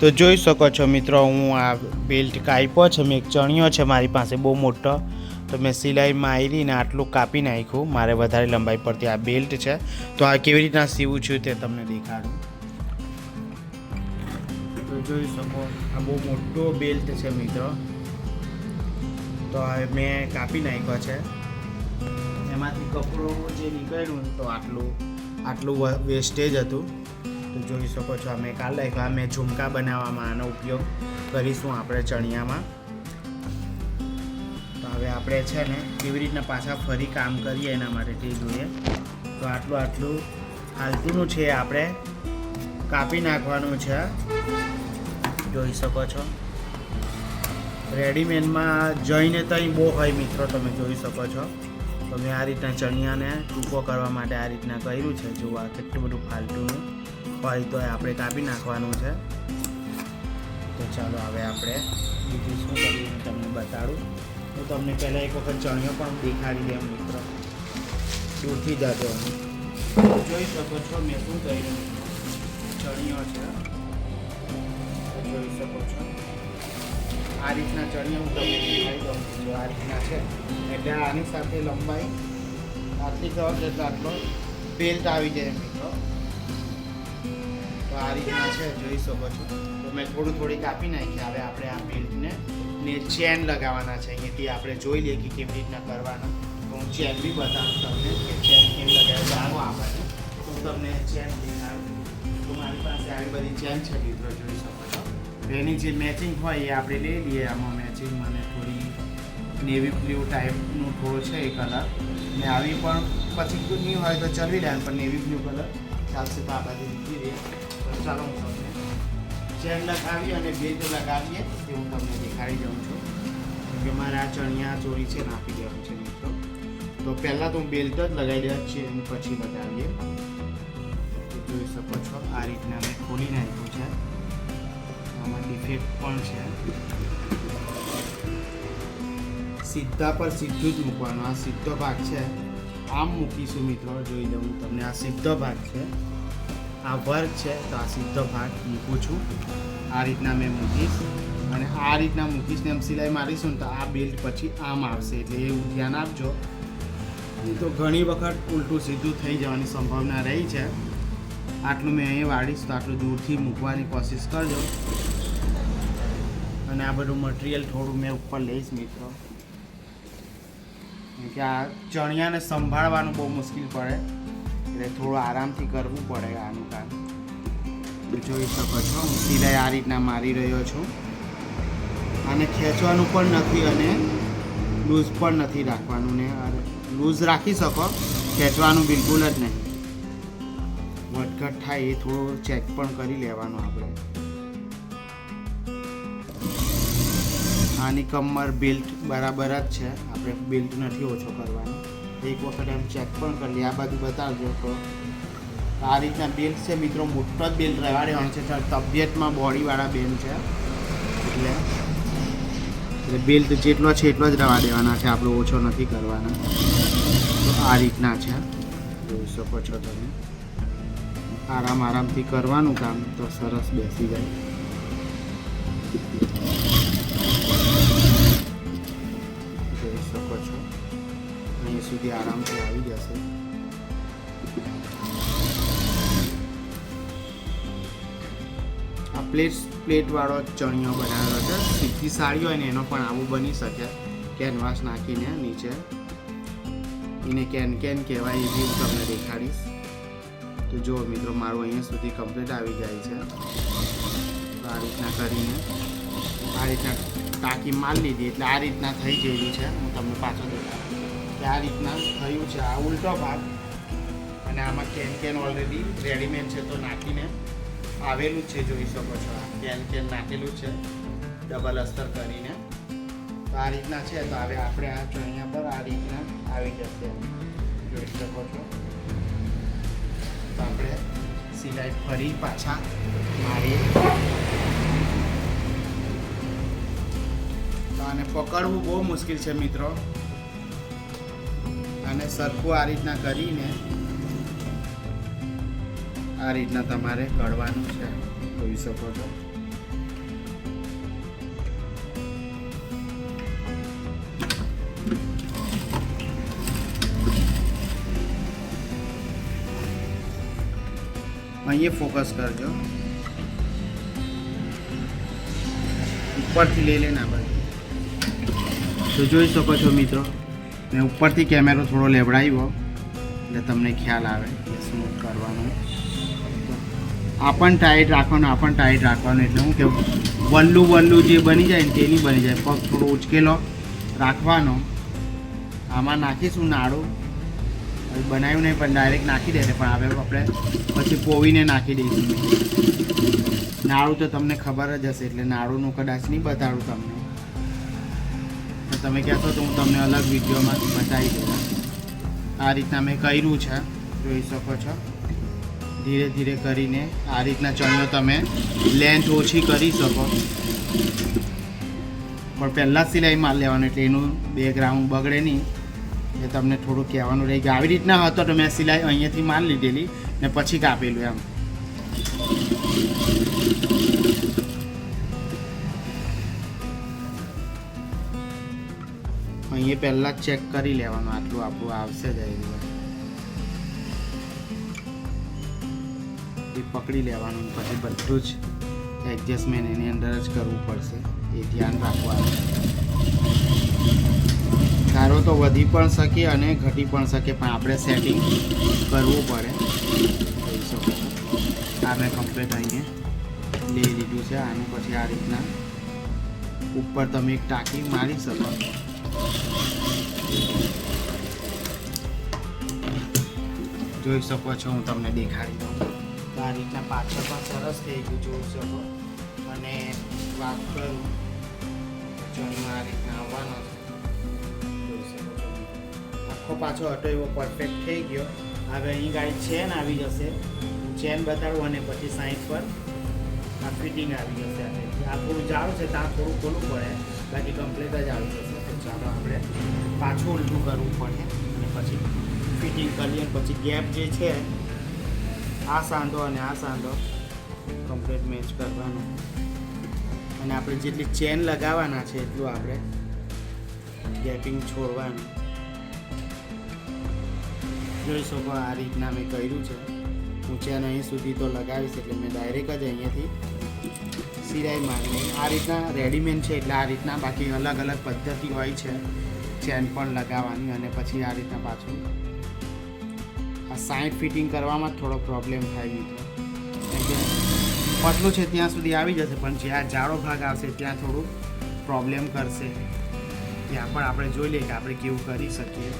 તો જોઈ શકો છો મિત્રો, હું આ બેલ્ટ કાપ્યો છે, મેં એક ચણિયો છે મારી પાસે, બહુ મોટો. તો મેં સિલાઈ મારીને આટલું કાપી નાખ્યું. મારે વધારે લંબાઈ પડતી આ બેલ્ટ છે. તો આ કેવી રીતના સીવું છું તે તમને દેખાડું. તો જોઈ શકો, આ બહુ મોટો બેલ્ટ છે મિત્રો. તો હવે મેં કાપી નાખ્યો છે. એમાંથી કપડું જે નીકળ્યું તો આટલું આટલું વેસ્ટેજ હતું. જોઈ શકો છો અમે કાલ. અમે ઝુમકા બનાવવામાં આનો ઉપયોગ કરીશું આપણે ચણિયામાં. તો હવે આપણે છે ને કેવી રીતના પાછા ફરી કામ કરીએ એના માટે જોઈએ. તો આટલું આટલું ફાલતુનું છે આપણે કાપી નાખવાનું છે. જોઈ શકો છો. રેડીમેડમાં જઈને તઈ બહુ હોય મિત્રો, તમે જોઈ શકો છો. તો મેં આ રીતના ચણિયાને ટૂંકો કરવા માટે આ રીતના કર્યું છે. જોવા કેટલું બધું ફાલતુનું. હોય તો આપણે કાપી નાખવાનું છે. તો ચાલો હવે આપણે બીજું શું કરીએ તમને બતાડું. હું તમને પહેલાં એક વખત ચણિયો પણ દેખાડી દઉં, મિત્રો. દૂરથી જજો જોઈ શકો છો મેં શું કર્યું? ચણિયો છે. જોઈ શકો છો. આ રીતના ચણિયો હું તમને દેખાડી દઉં. છું આ રીતના છે. એટલે આની સાથે લંબાઈ આટલી ખબર એટલે આટલો બેલ્ટ આવી જાય, મિત્રો. તો આ રીતના છે, જોઈ શકો છો. તો મેં થોડું થોડી કાપી નાખી હવે આપણે આ બેલ્ટને ને ચેન લગાવવાના છે. અહીંયાથી આપણે જોઈ લઈએ કે કેવી રીતના કરવાના. તો હું ચેન બી બતાવું તમને કે ચેન કેમ લગાવે. જાણો આપણને. હું તમને ચેન દેખાડું. તો મારી પાસે આવી બધી ચેન છે, મિત્રો. જોઈ શકો છો. એની જે મેચિંગ હોય એ આપણે લઈ લઈએ. આમાં મેચિંગ મને થોડી નેવી બ્લુ ટાઈપનું થોડો છે એ કલર ને આવી પણ પછી નહીં હોય તો ચલવી લે પણ નેવી બ્લુ કલર ચાલશે તો આ બાજુ ચાલો હું તમને ચેન લગાવી અને તો લગાવીએ, તે હું તમને દેખાડી જાઉં છું. કે મારે આ ચણિયા ચોરી છે, નાખી દેવાનું છે મિત્રો. તો પહેલાં તો હું બેલ્ટ જ લગાવી દેવા છે પછી લગાવીએ. જોઈ શકો છો, આ રીતના મેં ખોલી નાખ્યું છે. આમાં ડિફેક્ટ પણ છે. સીધા પર સીધું જ મૂકવાનું. આ સીધો ભાગ છે. આમ મૂકીશું મિત્રો, જોઈ લઉં તમને. આ સીધો ભાગ છે. આ વર્ગ છે, તો આ સીધો ભાગ મૂકું છું. આ રીતના મેં મૂકીશ અને આ રીતના મૂકીશને એમ સિલાઈ મારીશું ને તો આ બેલ્ટ પછી આમ આવશે. એટલે એવું ધ્યાન આપજો. તો ઘણી વખત ઉલટું સીધું થઈ જવાની સંભાવના રહી છે. આટલું મેં અહીં વાળીશ તો આટલું દૂરથી મૂકવાની કોશિશ કરજો. અને આ બધું મટીરિયલ થોડું મેં ઉપર લઈશ મિત્રો. કે આ ચણિયાને સંભાળવાનું બહુ મુશ્કેલ પડે. એટલે થોડું આરામથી કરવું પડે આનું કામ. જોઈ શકો છો, હું સિલાઈ આ રીતના મારી રહ્યો છું. અને ખેંચવાનું પણ નથી અને લૂઝ પણ નથી રાખવાનું ને લૂઝ રાખી શકો, ખેંચવાનું બિલકુલ જ નહીં. વધઘટ થાય એ થોડું ચેક પણ કરી લેવાનું આપણે. આની કમર બેલ્ટ બરાબર જ છે, આપણે બેલ્ટ નથી ઓછો કરવાનો. એક વખત એમ ચેક પણ કરી લઈએ આ બાજુ બતાવજો તો. આ રીતના બેલ્ટ છે મિત્રો, મોટો જ બેલ્ટ રહેવાડ્યો છે. સર તબિયતમાં બોડીવાળા બેન છે. એટલે એટલે બેલ્ટ જેટલો છે એટલો જ રવા દેવાના છે. આપણે ઓછો નથી કરવાના. તો આ રીતના છે. જોઈ શકો છો તમે. આરામ આરામથી કરવાનું કામ. તો સરસ બેસી જાય. સુધી આરામથી આવી જશે. આ પ્લેટ પ્લેટવાળો ચણિયો બનાવેલો છે. સીધી સાડી હોય ને એનો પણ આવું બની શકે. કેનવાસ નાખીને નીચે. એને કેન કેન કહેવાય એ હું તમને દેખાડીશ. તો જુઓ મિત્રો, મારું અહીંયા સુધી કમ્પ્લીટ આવી જાય છે. તો આ રીતના કરીને, આ રીતના ટાંકી માર લીધી, એટલે આ રીતના થઈ ગયેલી છે. હું તમને પાછો દેખાડું આ રીતના થયું છે. આ ઉલટો ભાગ. અને આમાં કેન કેન ઓલરેડી રેડીમેડ છે. તો નાખીને આવેલું છે. જોઈ શકો છો. આ કેન કેન નાખેલું છે. ડબલ અસ્તર કરીને. તો આ રીતના છે. તો હવે આપણે આ ચણિયા પર આ રીતના આવી જશે. જોઈ શકો છો. તો આપણે સિલાઈ ફરી પાછા મારીએ. તો આને પકડવું બહુ મુશ્કેલ છે મિત્રો. અને સરખું આ રીતના કરીને આ રીતના તમારે કળવાનું છે. જોઈ શકો છો. અહીંયા ફોકસ કરજો. ઉપરથી લઈ લેને આપણે તો જોઈ શકો છો મિત્રો મેં ઉપરથી કેમેરો થોડો લેવડાવ્યો, એટલે તમને ખ્યાલ આવે કે સ્મૂથ કરવાનું. આ પણ ટાઈટ રાખવાનું, આ પણ ટાઈટ રાખવાનું, એટલે હું કે વલ્લું વલ્લું જે બની જાય ને તેની બની જાય. પગ થોડો ઉચકેલો રાખવાનો. આમાં નાખીશું નાડું. બનાવ્યું નહીં, પણ ડાયરેક્ટ નાખી દે પણ હવે આપણે પછી પોવીને નાખી દઈશું. નાળું તો તમને ખબર જ હશે, એટલે નાળુનું કદાચ નહીં બતાડું તમને. તમે કહેશો તો હું તમને અલગ વિડીયોમાં બતાવી દઉં. આ રીતના મેં કર્યું છે, જોઈ શકો છો. ધીરે ધીરે કરીને આ રીતના ચણિયો તમે લેન્થ ઓછી કરી શકો. પણ પહેલાં સિલાઈ માર લેવાનું એટલે એનું બેકગ્રાઉન્ડ બગડે નહીં. એ તમને થોડું કહેવાનું રહી ગયું આવી રીતના હતો તો મેં સિલાઈ અહીંયાથી માર લીધેલી ને પછી કાપેલું એમ. અહીંયા પહેલાં ચેક કરી લેવાનું, આટલું આપણું આવશે જ એ પકડી લેવાનું, પછી બધું જ એડજસ્ટમેન્ટ એની અંદર જ કરવું પડશે. એ ધ્યાન રાખવાનું. ધારો તો વધી પણ શકે અને ઘટી પણ શકે, પણ આપણે સેટિંગ કરવું પડે. જોઈ શકો છો આ મેં કમ્પ્લેટ અહીંયા લઈ લીધું છે. આનું પછી આ રીતના ઉપર તમે એક ટાંકી મારી શકો. જોઈ શકો છો, હું તમને દેખાડી દઉં. આ રીતના પાછળ પણ સરસ થઈ ગયું, જોઈ શકો. અને વાત કરું ચણિયો આ રીતના આવવાનો આખો પાછો હતો એવો પરફેક્ટ થઈ ગયો. હવે અહીં ગાડી ચેન આવી જશે. ચેન બતાડું અને પછી સાઈડ પર આ ફિટિંગ આવી જશે. આ થોડું જાડું છે, ત્યાં થોડું ખોલું પડે. બાકી કમ્પ્લીટ જ આવી જશે. ચાલો આપણે પાછું ઉલટું કરવું પડે. અને પછી ફિટિંગ કરીએ પછી ગેપ જે છે, આ સાંધો અને આ સાંધો કમ્પ્લીટ મેચ કરવાનો. અને આપણે જેટલી ચેન લગાવવાના છે, એટલું આપણે ગેપિંગ છોડવાનું. જોઈ શકો આ રીતના મેં કર્યું છે. હું ચેન અહીં સુધી તો લગાવીશ એટલે મેં ડાયરેક્ટ જ અહીંયાથી સિલાઈ મારીને આ રીતના રેડીમેડ છે એટલે આ રીતના બાકી અલગ અલગ પદ્ધતિ હોય છે ચેન પણ લગાવવાની અને પછી આ રીતના પાછું આ સાઈડ ફિટિંગ કરવામાં થોડો પ્રોબ્લેમ થાય મિત્રો. પતલું છે ત્યાં સુધી આવી જશે, પણ જ્યાં જાડો ભાગ આવશે ત્યાં થોડું પ્રોબ્લેમ કરશે. ત્યાં પણ આપણે જોઈ લઈએ કે આપણે કેવું કરી શકીએ.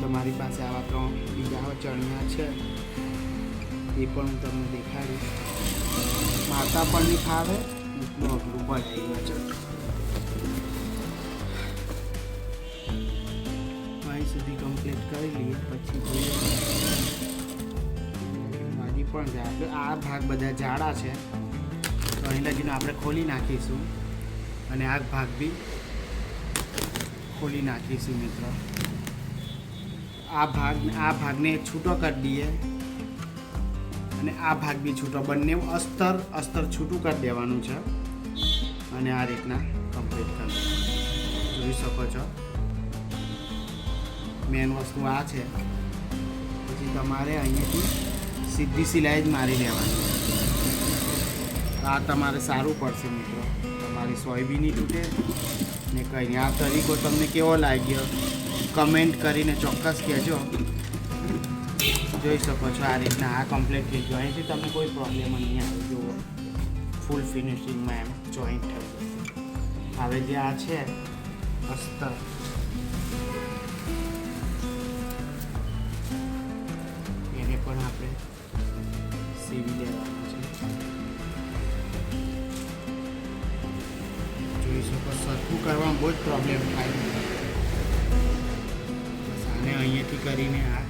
તમારી પાસે આવા ત્રણ બીજા ચણિયા છે, એ પણ હું તમને દેખાડીશ. માતા પણ નહીં એટલું અઘરું થઈ ગયું છે. અહીં સુધી કમ્પ્લીટ કરી લઈએ, પછી જોઈએ. પણ જાય આ ભાગ બધા જાડા છે. તો અહીં લગીને આપણે ખોલી નાખીશું. અને આ ભાગ બી ખોલી નાખીશું, મિત્રો. આ ભાગ આ ભાગને છૂટો કરી દઈએ. અને આ ભાગ બી છૂટો. બંને અસ્તર અસ્તર છૂટું કરી દેવાનું છે. અને આ રીતના કમ્પ્લીટ કરી જોઈ શકો છો. મેન વસ્તુ આ છે. પછી તમારે અહીંયાથી સીધી સિલાઈ જ મારી લેવાની. આ તમારે સારું પડશે મિત્રો. તમારી સોયબીની તૂટે. ને કંઈ આ તરીકો તમને કેવો લાગ્યો? કમેન્ટ કરીને ચોક્કસ કહેજો. જોઈ શકો છો આ રીતના આ કમ્પ્લીટ થઈ ગયું. અહીંથી તમને કોઈ પ્રોબ્લેમ નહીં આવે. જુઓ. ફૂલ ફિનિશિંગમાં એમ જોઈન્ટ થઈ હવે જે આ છે અસ્તર એને પણ આપણે સીવી લેવાનું છે. જોઈ શકો સરખું કરવામાં બહુ જ પ્રોબ્લેમ થાય. અહીંયાથી કરીને આ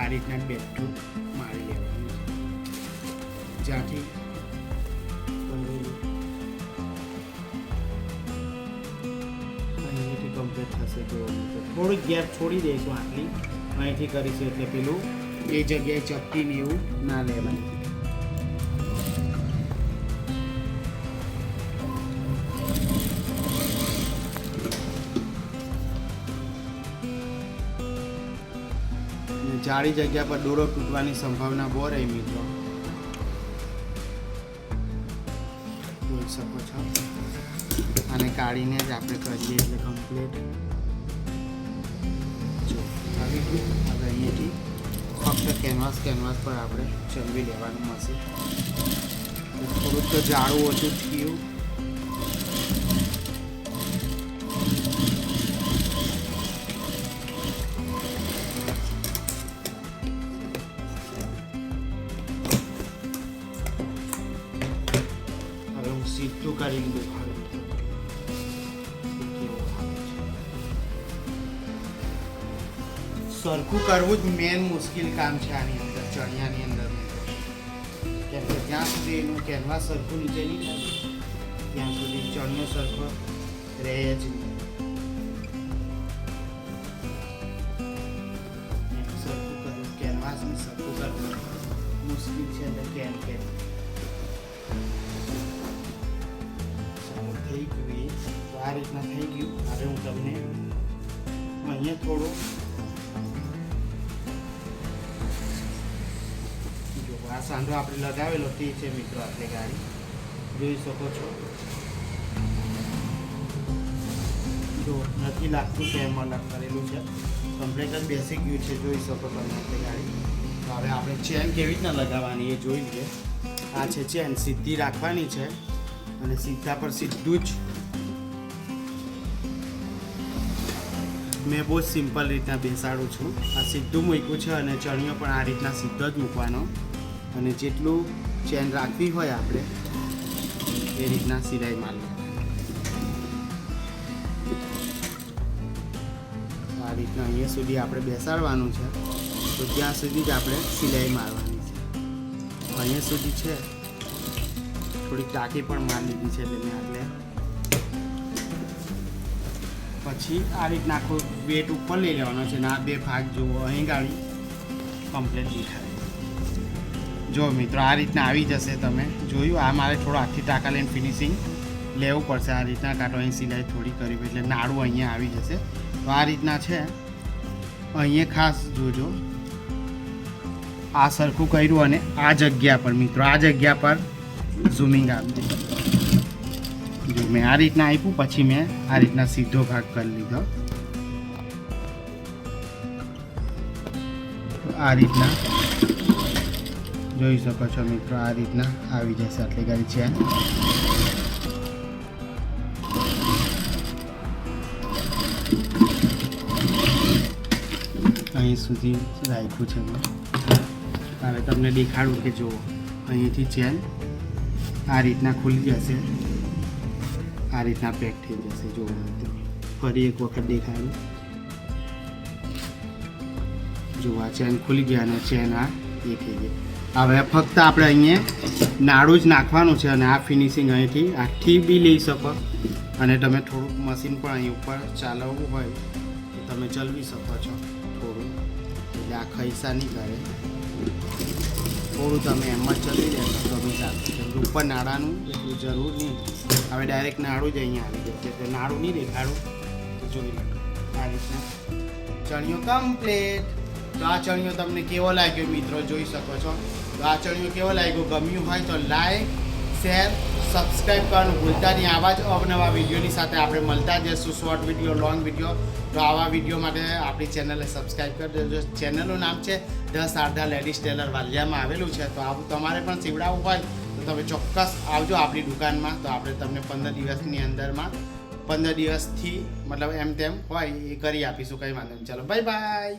આ રીતના બેઠું મારી લેવાનું છે. જ્યાંથી અહીંયાથી કમ્પ્લીટ થશે જો થોડીક ગેપ છોડી દઈશું આટલી. અહીંથી કરીશું એટલે પેલું એ જગ્યાએ ચપટીને એવું ના લેવાય. જાડી જગ્યા પર દોરો તૂટવાની સંભાવના બહુ રહી મિત્રો. જોઈ શકો છો. અને કાઢીને જ આપણે કરીએ એટલે કમ્પ્લીટ જો, આવી ગયું. હવે અહીંયાથી ફક્ત કેનવાસ કેનવાસ પર આપણે ચલવી લેવાનું મળશે. થોડુંક તો જાડું ઓછું થયું. સરખું કરવું જ મેન મુશ્કેલ કામ છે આની અંદર, ચણિયાની અંદર. કેમ કે જ્યાં સુધી એનું કેનવાસ સરખું નીચે નહીં થાય ત્યાં સુધી ચણિયો સરખો રહે જ નહીં. સરખું કરવું કેનવાસને સરખું કરવું મુશ્કેલ છે એટલે કેમ કેમ થઈ ગયું આ રીતના થઈ ગયું. હવે હું તમને અહીંયા થોડું સાંધો આપણે લગાવેલો, તે છે મિત્રો આપણે ગાડી. જોઈ શકો છો. જો, નથી લાગતું કે એમાં કરેલું છે. કમ્પ્લેટ જ બેસી ગયું છે, જોઈ શકો તમે આપણે ગાડી. તો હવે આપણે ચેન કેવી રીતના લગાવવાની એ જોઈ લઈએ. આ છે ચેન સીધી રાખવાની છે. અને સીધા પર સીધું જ મેં બહુ સિમ્પલ રીતના બેસાડું છું. આ સીધું મૂક્યું છે અને ચણિયો પણ આ રીતના સીધો જ મૂકવાનો. અને જેટલું ચેન રાખવી હોય આપણે, એ રીતના સિલાઈ મારવી આ રીતના અહીંયા સુધી આપણે બેસાડવાનું છે. તો ત્યાં સુધી જ આપણે સિલાઈ મારવાની છે. અહીંયા સુધી છે. થોડીક ટાંકી પણ મારી લીધી છે એટલે મેં એટલે પછી આ રીતના આખો વેટ ઉપર લઈ લેવાનો છે ને બે ભાગ જુઓ, અહીં ગાડી કમ્પ્લીટ દેખાય જો મિત્રો, આ રીતના આવી જશે તમે. જોયું? આ મારે થોડો આખી ટાંકા લઈને ફિનિશિંગ લેવું પડશે. આ રીતના કાંટો અહીં સિલાઈ થોડી કરવી એટલે નાડું અહીંયા આવી જશે. તો આ રીતના છે. અહીંયા ખાસ જોજો. આ સરખું કર્યું અને આ જગ્યા પર મિત્રો, આ જગ્યા પર ઝૂમિંગ આપજો. જો મેં આ રીતના આપ્યું, પછી મેં આ રીતના સીધો ભાગ કરી લીધો. આ રીતના જોઈ શકો છો મિત્રો, આ રીતના આવી જશે આટલી ગાડી છે. અહીં સુધી રાખ્યું છે હવે તમને દેખાડું કે જુઓ, અહીંથી ચેન આ રીતના ખુલી જશે. આ રીતના પેક થઈ જશે જો ફરી એક વખત દેખાડું. જો આ ચેન ખુલી ગયા અને ચેન આ એ થઈ ગઈ. હવે ફક્ત આપણે અહીંયા નાડું જ નાખવાનું છે અને આ ફિનિશિંગ અહીંથી આખી બી લઈ શકો. અને તમે થોડુંક મશીન પણ અહીં ઉપર ચાલવવું હોય તો તમે ચલાવી શકો છો થોડું. એટલે આ ખૈસા નહીં કરે. થોડું તમે એમ જ ચલાવી લેશો તો સાથે ઉપર નાડાનું એટલું જરૂર નહીં. હવે ડાયરેક્ટ નાડું જ અહીંયા આવી જશે એટલે નાડું નહીં દેખાડું. તો જોઈ લો. આ રીતના. ચણિયો કમ્પ્લીટ તો આ ચણિયો તમને કેવો લાગ્યો મિત્રો? જોઈ શકો છો. તો આ ચણિયું કેવો લાગ્યો? ગમ્યું હોય તો લાઈક શેર સબસ્ક્રાઈબ કરવાનું ભૂલતા નહીં. આવા જ અવનવા વિડીયોની સાથે આપણે મળતા જઈશું શોર્ટ વીડિયો લોંગ વીડિયો તો આવા વીડિયો માટે આપણી ચેનલને સબસ્ક્રાઈબ કરી દેજો. ચેનલનું નામ છે ધ શારદા લેડીઝ ટેલર વાલિયામાં આવેલું છે. તો આવું તમારે પણ સીવડાવવું હોય તો તમે ચોક્કસ આવજો આપણી દુકાનમાં. તો આપણે તમને પંદર દિવસની અંદરમાં, પંદર દિવસથી મતલબ એમ તેમ હોય એ કરી આપીશું. કંઈ વાંધો નહીં. ચાલો બાય બાય